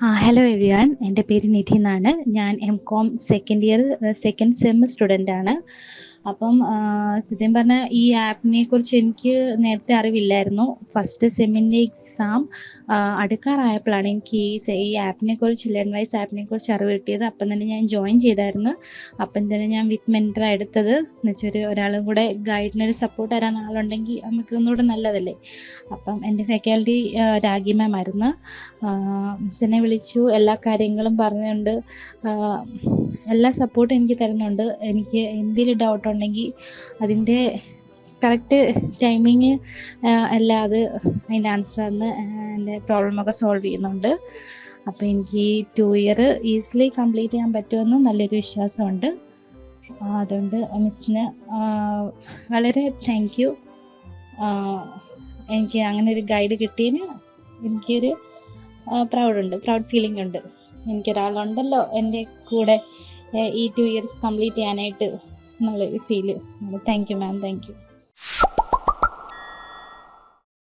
Hello everyone എന്റെ പേര് നിധി എന്നാണ്. ഞാൻ M Com second year second sem student ആണ്. അപ്പം സത്യം പറഞ്ഞാൽ ഈ ആപ്പിനെ കുറിച്ച് എനിക്ക് നേരത്തെ അറിവില്ലായിരുന്നു. ഫസ്റ്റ് സെമ്മിന്റെ എക്സാം അടുക്കാറായപ്പോഴാണ് എനിക്ക് ഈ ആപ്പിനെ കുറിച്ച് ലേൺ വൈസ് ആപ്പിനെ കുറിച്ച് അറിവ് കിട്ടിയത്. അപ്പം തന്നെ ഞാൻ ജോയിൻ ചെയ്തായിരുന്നു. അപ്പം തന്നെ ഞാൻ വിത്ത് മെന്റർ എടുത്തത്. എന്നുവെച്ചാൽ ഒരു ഒരാളും കൂടെ ഗൈഡിനൊരു സപ്പോർട്ട് തരാൻ ആളുണ്ടെങ്കിൽ നമുക്ക് ഒന്നുകൂടെ നല്ലതല്ലേ? അപ്പം എന്റെ ഫാക്കൽറ്റി രാഗി മാം ആയിരുന്നു. മിസ്സിനെ വിളിച്ചു. എല്ലാ കാര്യങ്ങളും പറഞ്ഞുകൊണ്ട് എല്ലാ സപ്പോർട്ടും എനിക്ക് തരുന്നുണ്ട്. എനിക്ക് എന്തെങ്കിലും ഡൗട്ട് ഉണ്ടെങ്കിൽ അതിന്റെ കറക്റ്റ് ടൈമിങ് അത് അതിന്റെ ആൻസർ തന്ന് എന്റെ പ്രോബ്ലമൊക്കെ സോൾവ് ചെയ്യുന്നുണ്ട്. അപ്പോൾ എനിക്ക് ഈ ടു ഇയർ ഈസിലി കംപ്ലീറ്റ് ചെയ്യാൻ പറ്റുമെന്ന് നല്ലൊരു വിശ്വാസമുണ്ട്. അതുകൊണ്ട് മിസ്സിന് വളരെ താങ്ക് യു എനിക്ക് അങ്ങനെ ഒരു ഗൈഡ് കിട്ടിയതിന് എനിക്കൊരു പ്രൗഡുണ്ട് പ്രൗഡ് ഫീലിംഗ് ഉണ്ട്. എനിക്കൊരാളുണ്ടല്ലോ എന്റെ കൂടെ ഈ ടു ഇയേഴ്സ് കംപ്ലീറ്റ് ചെയ്യാനായിട്ട് എന്നുള്ളൊരു feel thank you ma'am thank you